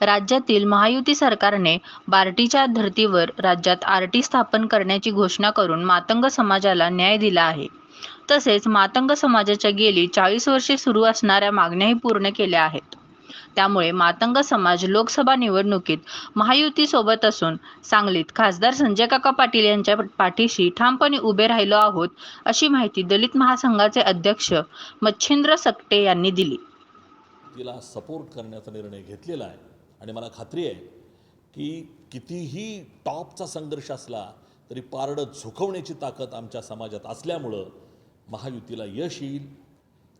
राज्यातील महायुती सरकारने बार्टीच्या धर्तीवर राज्यात आरटी स्थापन करण्याची घोषणा करून मातंग समाजाला न्याय दिला आहे. तसेच मातंग समाजाच्या गेली चाळीस वर्षे सुरू असणाऱ्या मागण्याही पूर्ण केल्या आहेत. त्यामुळे मातंग समाज लोकसभा निवडणुकीत महायुतीसोबत असून सांगलीत खासदार संजय काका पाटील यांच्या पाठीशी ठामपणे उभे राहिलो आहोत अशी माहिती दलित महासंघाचे अध्यक्ष मच्छिंद्र सकटे यांनी दिली. तिला सपोर्ट करण्याचा निर्णय घेतलेला आहे. आणि मला खात्री आहे की कितीही टॉपचा संघर्ष असला तरी पारडं झुकवण्याची ताकद आमच्या समाजात असल्यामुळं महायुतीला यश येईल.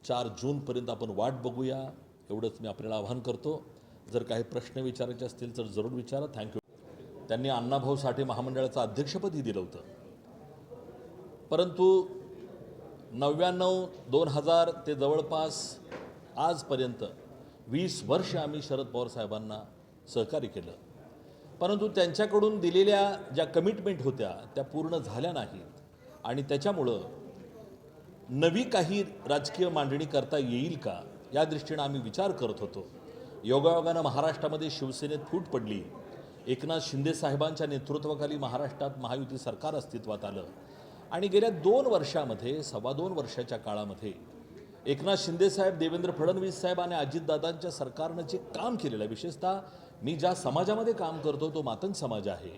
चार जूनपर्यंत आपण वाट बघूया. एवढंच मी आपल्याला आवाहन करतो. जर काही प्रश्न विचारायचे असतील तर जरूर विचारा. थँक्यू त्यांनी अण्णाभाऊ साठे महामंडळाचं अध्यक्षपदही दिलं होतं. परंतु नव्याण्णव दोन हजार ते जवळपास आजपर्यंत वीस वर्ष आम्ही शरद पवार साहेबांना सहकार्य केलं. परंतु त्यांच्याकडून दिलेल्या ज्या कमिटमेंट होत्या त्या पूर्ण झाल्या नाहीत. आणि त्याच्यामुळं नवी काही राजकीय मांडणी करता येईल का या दृष्टीनं आम्ही विचार करत होतो. योगायोगानं महाराष्ट्रामध्ये शिवसेनेत फूट पडली. एकनाथ शिंदे साहेबांच्या नेतृत्वाखाली महाराष्ट्रात महायुती सरकार अस्तित्वात आलं. आणि गेल्या दोन वर्षामध्ये सव्वा दोन वर्षाच्या काळामध्ये एकनाथ शिंदेसाहेब देवेंद्र फडणवीस साहेब आणि अजितदादांच्या सरकारनं जे काम केलेलं आहे विशेषतः मी ज्या समाजामध्ये काम करतो तो मातंग समाज आहे.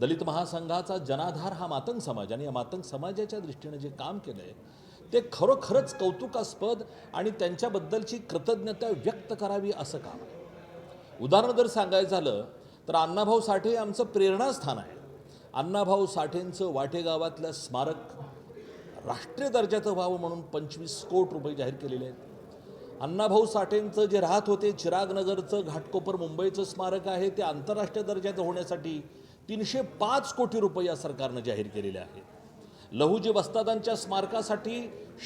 दलित महासंघाचा जनाधार हा मातंग समाज आणि या मातंग समाजाच्या दृष्टीनं जे काम केलं आहे ते खरोखरच कौतुकास्पद आणि त्यांच्याबद्दलची कृतज्ञता व्यक्त करावी असं काम आहे. उदाहरण जर सांगायचं झालं तर अण्णाभाऊ साठे हे आमचं प्रेरणास्थान आहे. अण्णाभाऊ साठेंचं वाटेगावातलं स्मारक राष्ट्रीय दर्जाचं व्हावं म्हणून पंचवीस कोट रुपये जाहीर केलेले आहेत. अण्णाभाऊ साठेंचं जे राहत होते चिरागनगरचं घाटकोपर मुंबईचं स्मारक आहे ते आंतरराष्ट्रीय दर्जाचं होण्यासाठी तीनशे पाच कोटी रुपये या सरकारनं जाहीर केलेले आहेत. लहुजी वस्तादांच्या स्मारकासाठी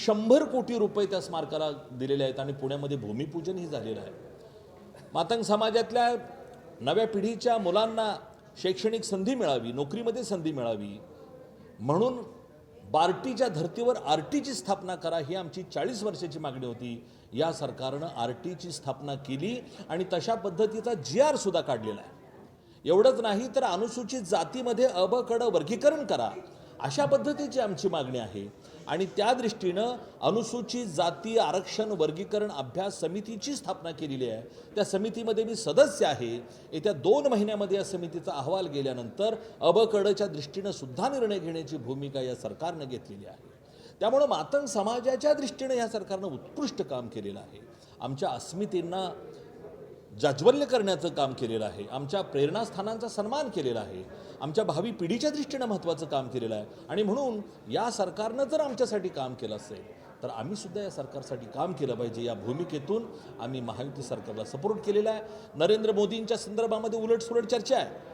शंभर कोटी रुपये त्या स्मारकाला दिलेले आहेत आणि पुण्यामध्ये भूमिपूजनही झालेलं आहे. मातंग समाजातल्या नव्या पिढीच्या मुलांना शैक्षणिक संधी मिळावी नोकरीमध्ये संधी मिळावी म्हणून बार्टीच्या धर्तीवर आर टीची स्थापना करा ही आमची चाळीस वर्षाची मागणी होती. या सरकारनं आर टीची स्थापना केली आणि तशा पद्धतीचा जी आर सुद्धा काढलेला आहे. एवढंच नाही तर अनुसूचित जातीमध्ये अबकडं वर्गीकरण करा. अशा पद्धतीची आमची मागणी आहे. आणि त्या दृष्टीनं अनुसूचित जाती आरक्षण वर्गीकरण अभ्यास समितीची स्थापना केलेली आहे. त्या समितीमध्ये मी सदस्य आहे. येत्या दोन महिन्यामध्ये या समितीचा अहवाल गेल्यानंतर अबकडच्या दृष्टीनं सुद्धा निर्णय घेण्याची भूमिका या सरकारनं घेतलेली आहे. त्यामुळं मातंग समाजाच्या दृष्टीनं या सरकारनं उत्कृष्ट काम केलेलं आहे. आमच्या अस्मितींना जाज्वल्य करण्याचं काम केलेलं आहे. आमच्या प्रेरणास्थानांचा सन्मान केलेला आहे. आमच्या भावी पिढीच्या दृष्टीनं महत्त्वाचं काम केलेलं आहे. आणि म्हणून या सरकारनं जर आमच्यासाठी काम केलं असेल तर आम्ही सुद्धा या सरकारसाठी काम केलं पाहिजे. या भूमिकेतून आम्ही महायुती सरकारला सपोर्ट केलेला आहे. नरेंद्र मोदींच्या संदर्भामध्ये उलटसुलट चर्चा आहे.